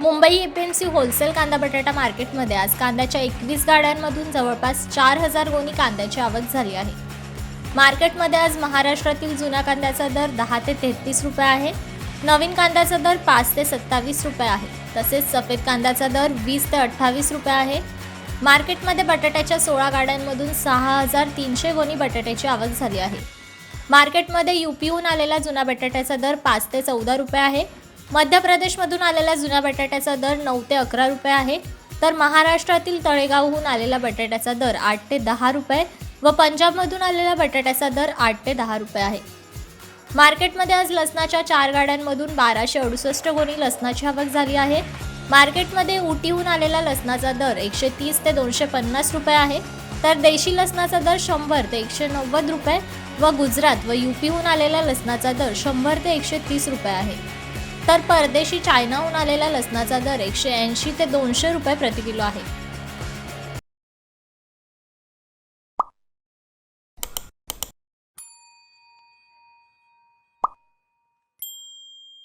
Mumbai APMC wholesale कांदा बटाटा मार्केटमध्ये आज कांद्याच्या एकवीस गाड्यांमधून जवळपास चार हजार गोणी कांद्याची आवक झाली आहे. मार्केटमध्ये आज महाराष्ट्रातील जुन्या कांद्याचा दर दहा ते तेहतीस रुपये आहे. नवीन कांद्याचा दर पाच ते सत्तावीस रुपये आहे. तसेच सफेद कांद्याचा दर वीस ते अठ्ठावीस रुपये आहे. मार्केटमध्ये बटाट्याच्या सोळा गाड्यांमधून सहा हजार तीनशे गोणी बटाट्याची आवक झाली आहे. मार्केटमध्ये यूपीहून आलेला जुना बटाट्याचा दर पाच ते चौदा रुपये आहे. मध्य प्रदेशमधून आलेला जुन्या बटाट्याचा दर नऊ ते अकरा रुपये आहे. तर महाराष्ट्रातील तळेगावहून आलेला बटाट्याचा दर आठ ते दहा रुपये व पंजाबमधून आलेला बटाट्याचा दर आठ ते दहा रुपये आहे. मार्केटमध्ये आज लसणाच्या चार गाड्यांमधून बाराशे अडुसष्ट गोणी लसणाची आवक झाली आहे. मार्केटमध्ये उटीहून आलेला लसणाचा दर एकशे तीस ते दोनशे पन्नास रुपये आहे. तर देशी लसणाचा दर शंभर ते एकशे नव्वद रुपये व गुजरात व यूपीहून आलेला लसणाचा दर शंभर ते एकशे तीस रुपये आहे. तर परदेशी चायनाहून आलेला लसणाचा दर एकशे ऐंशी ते दोनशे रुपये प्रति किलो आहे.